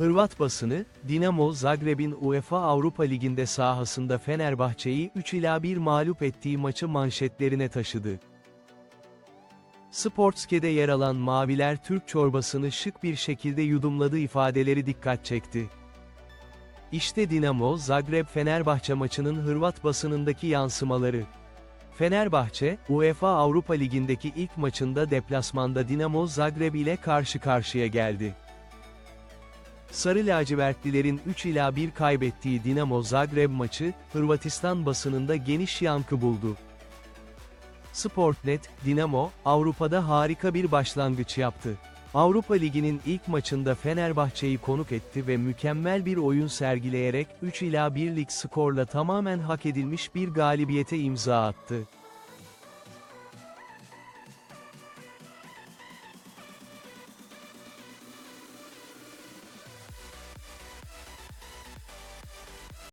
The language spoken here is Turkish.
Hırvat basını, Dinamo Zagreb'in UEFA Avrupa Ligi'nde sahasında Fenerbahçe'yi 3 ila 1 mağlup ettiği maçı manşetlerine taşıdı. Sportske'de yer alan Maviler Türk çorbasını şık bir şekilde yudumladı ifadeleri dikkat çekti. İşte Dinamo Zagreb Fenerbahçe maçının Hırvat basınındaki yansımaları. Fenerbahçe, UEFA Avrupa Ligi'ndeki ilk maçında deplasmanda Dinamo Zagreb ile karşı karşıya geldi. Sarı lacivertlilerin 3 ila 1 kaybettiği Dinamo Zagreb maçı, Hırvatistan basınında geniş yankı buldu. Sportnet, Dinamo, Avrupa'da harika bir başlangıç yaptı. Avrupa Ligi'nin ilk maçında Fenerbahçe'yi konuk etti ve mükemmel bir oyun sergileyerek 3 ila 1'lik skorla tamamen hak edilmiş bir galibiyete imza attı.